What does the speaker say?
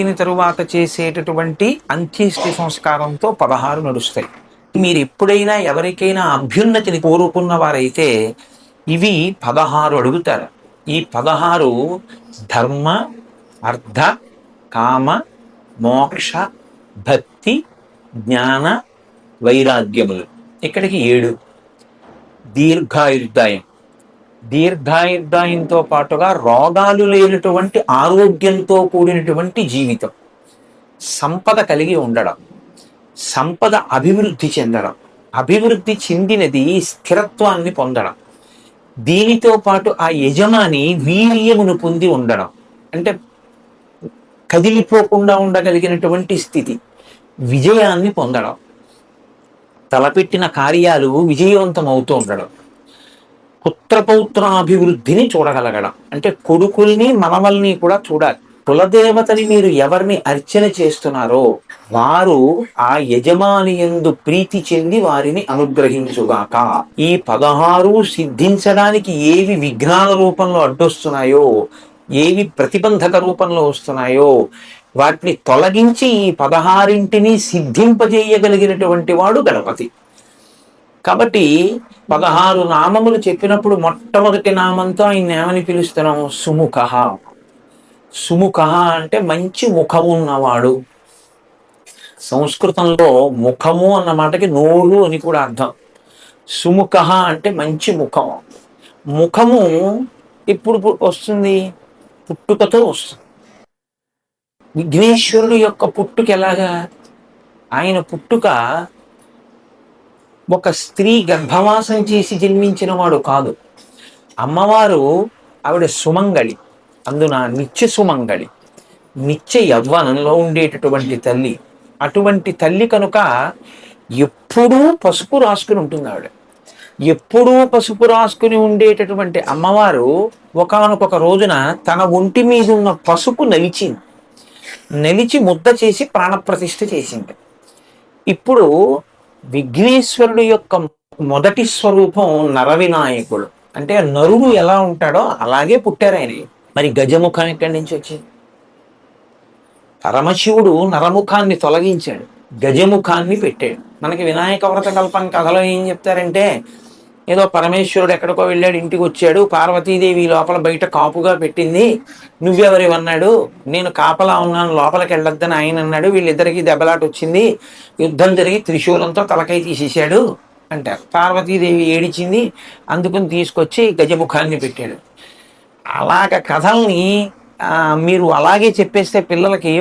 దీని తరువాత చేసేటటువంటి అంత్యేష్టి సంస్కారంతో పదహారు నడుస్తాయి. మీరు ఎప్పుడైనా ఎవరికైనా అభ్యున్నతిని కోరుకున్న వారైతే ఇవి పదహారు అడుగుతారు. ఈ పదహారు ధర్మ అర్థ కామ మోక్ష భక్తి జ్ఞాన వైరాగ్యములు. ఇక్కడికి ఏడు. దీర్ఘాయుర్దాయం. దీర్ఘాయుర్దాయంతో పాటుగా రోగాలు లేనటువంటి ఆరోగ్యంతో కూడినటువంటి జీవితం. సంపద కలిగి ఉండడం సంపద అభివృద్ధి చెందడం అభివృద్ధి చెందినది స్థిరత్వాన్ని పొందడం దీనితో పాటు ఆ యజమాని వీర్యమును పొంది ఉండడం అంటే కదిలిపోకుండా ఉండగలిగినటువంటి స్థితి విజయాన్ని పొందడం తలపెట్టిన కార్యాలు విజయవంతం అవుతూ ఉండడం. పుత్రపౌత్రాభివృద్ధిని చూడగలగడం. అంటే కొడుకుల్ని మనవల్ని కూడా చూడాలి. కులదేవతని మీరు ఎవరిని అర్చన చేస్తున్నారో వారు ఆ యజమాని ఎందు ప్రీతి చెంది వారిని అనుగ్రహించుగాక. ఈ పదహారు సిద్ధించడానికి ఏవి విఘ్నాల రూపంలో అడ్డొస్తున్నాయో ఏవి ప్రతిబంధక రూపంలో వస్తున్నాయో వాటిని తొలగించి ఈ పదహారింటిని సిద్ధింపజేయగలిగినటువంటి వాడు గణపతి. కాబట్టి పదహారు నామములు చెప్పినప్పుడు మొట్టమొదటి నామంతో ఆయన ఏమని పిలుస్తున్నాము? సుముఖ సుముఖ అంటే మంచి ముఖము ఉన్నవాడు. సంస్కృతంలో ముఖము అన్న మాటకి నోరు అని కూడా అర్థం. సుముఖ అంటే మంచి ముఖం. ముఖము ఇప్పుడు వస్తుంది? పుట్టుకతో వస్తుంది. విఘ్నేశ్వరుడు యొక్క పుట్టుక ఎలాగా? ఆయన పుట్టుక ఒక స్త్రీ గర్భవాసం చేసి జన్మించిన వాడు కాదు. అమ్మవారు ఆవిడ సుమంగళి అందున నిత్య సుమంగళి నిత్య యవ్వనంలో ఉండేటటువంటి తల్లి. అటువంటి తల్లి కనుక ఎప్పుడూ పసుపు రాసుకుని ఉంటుంది ఆవిడ. ఎప్పుడూ పసుపు రాసుకుని ఉండేటటువంటి అమ్మవారు ఒకానొక రోజున తన ఒంటి మీద ఉన్న పసుపు నలిచింది. నలిచి ముద్ద చేసి ప్రాణప్రతిష్ఠ చేసింది. ఇప్పుడు విఘ్నేశ్వరుడు యొక్క మొదటి స్వరూపం నరవినాయకుడు. అంటే నరుడు ఎలా ఉంటాడో అలాగే పుట్టారు ఆయన. మరి గజముఖం ఎక్కడి నుంచి వచ్చింది? పరమశివుడు నరముఖాన్ని తొలగించాడు గజముఖాన్ని పెట్టాడు. మనకి వినాయక వ్రత కల్పం కథలో ఏం చెప్తారంటే ఏదో పరమేశ్వరుడు ఎక్కడికో వెళ్ళాడు ఇంటికి వచ్చాడు పార్వతీదేవి లోపల బయట కాపుగా పెట్టింది నువ్వెవరి అన్నాడు నేను కాపలా ఉన్నాను లోపలికి వెళ్ళొద్దని ఆయన అన్నాడు వీళ్ళిద్దరికీ దెబ్బలాట వచ్చింది యుద్ధం జరిగి త్రిశూలంతో తలకై తీసేశాడు అంటారు. పార్వతీదేవి ఏడిచింది అందుకుని తీసుకొచ్చి గజముఖాన్ని పెట్టాడు. అలాగ కథల్ని మీరు అలాగే చెప్పేస్తే పిల్లలకి